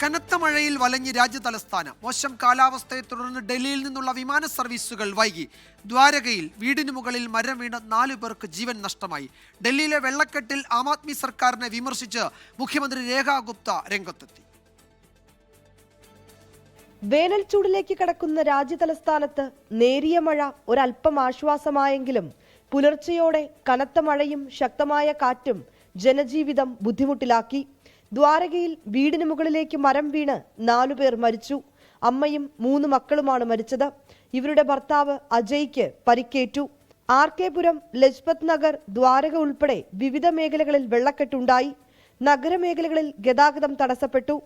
കനത്ത മഴയിൽ വലഞ്ഞ് രാജ്യ തലസ്ഥാനം. മോശം കാലാവസ്ഥയെ തുടർന്ന് ഡൽഹിയിൽ നിന്നുള്ള വിമാന സർവീസുകൾ വൈകി. ദ്വാരകയിൽ വീടിന് മുകളിൽ മരം വീണ് നാലു പേർക്ക് ജീവൻ നഷ്ടമായി. ഡൽഹിയിലെ വെള്ളക്കെട്ടിൽ ആം ആദ്മി സർക്കാരിനെ വിമർശിച്ച് മുഖ്യമന്ത്രി രേഖാ ഗുപ്ത രംഗത്തെത്തി. വേനൽ ചൂടിലേക്ക് കടക്കുന്ന രാജ്യതലസ്ഥാനത്ത് നേരിയ മഴ ഒരല്പം ആശ്വാസമായെങ്കിലും പുലർച്ചയോടെ കനത്ത മഴയും ശക്തമായ കാറ്റും ജനജീവിതം ബുദ്ധിമുട്ടിലാക്കി. ദ്വാരകയിൽ വീടിന് മുകളിലേക്ക് മരം വീണ് നാലുപേർ മരിച്ചു. അമ്മയും മൂന്ന് മക്കളുമാണ് മരിച്ചത്. ഇവരുടെ ഭർത്താവ് അജയ്ക്ക് പരിക്കേറ്റു. ആർ കെ പുരം ലജ്പത് നഗർ ദ്വാരക ഉൾപ്പെടെ വിവിധ മേഖലകളിൽ വെള്ളക്കെട്ടുണ്ടായി. നഗരമേഖലകളിൽ ഗതാഗതം തടസ്സപ്പെട്ടു.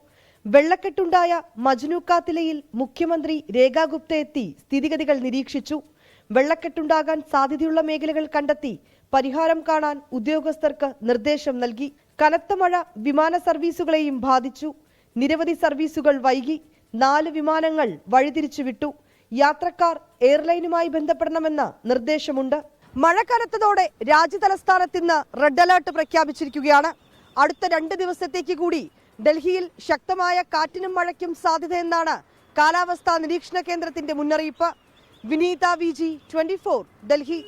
വെള്ളക്കെട്ടുണ്ടായ മജ്നൂക്കാത്തിലയിൽ മുഖ്യമന്ത്രി രേഖാ ഗുപ്ത എത്തി സ്ഥിതിഗതികൾ നിരീക്ഷിച്ചു. വെള്ളക്കെട്ടുണ്ടാകാൻ സാധ്യതയുള്ള മേഖലകൾ കണ്ടെത്തി പരിഹാരം കാണാൻ ഉദ്യോഗസ്ഥർക്ക് നിർദ്ദേശം നൽകി. കനത്ത മഴ വിമാന സർവീസുകളെയും ബാധിച്ചു. നിരവധി സർവീസുകൾ വൈകി നാല് വിമാനങ്ങൾ വഴിതിരിച്ചുവിട്ടു. യാത്രക്കാർ എയർലൈനുമായി ബന്ധപ്പെടണമെന്ന് നിർദ്ദേശമുണ്ട്. മഴ കനത്തതോടെ രാജ്യതലസ്ഥാനത്ത് ഇന്ന് റെഡ് അലർട്ട് പ്രഖ്യാപിച്ചിരിക്കുകയാണ്. അടുത്ത രണ്ട് ദിവസത്തേക്ക് കൂടി ഡൽഹിയിൽ ശക്തമായ കാറ്റിനും മഴയ്ക്കും സാധ്യതയെന്നാണ് കാലാവസ്ഥാ നിരീക്ഷണ കേന്ദ്രത്തിന്റെ മുന്നറിയിപ്പ്. വിനീത വി ജി ഡൽഹി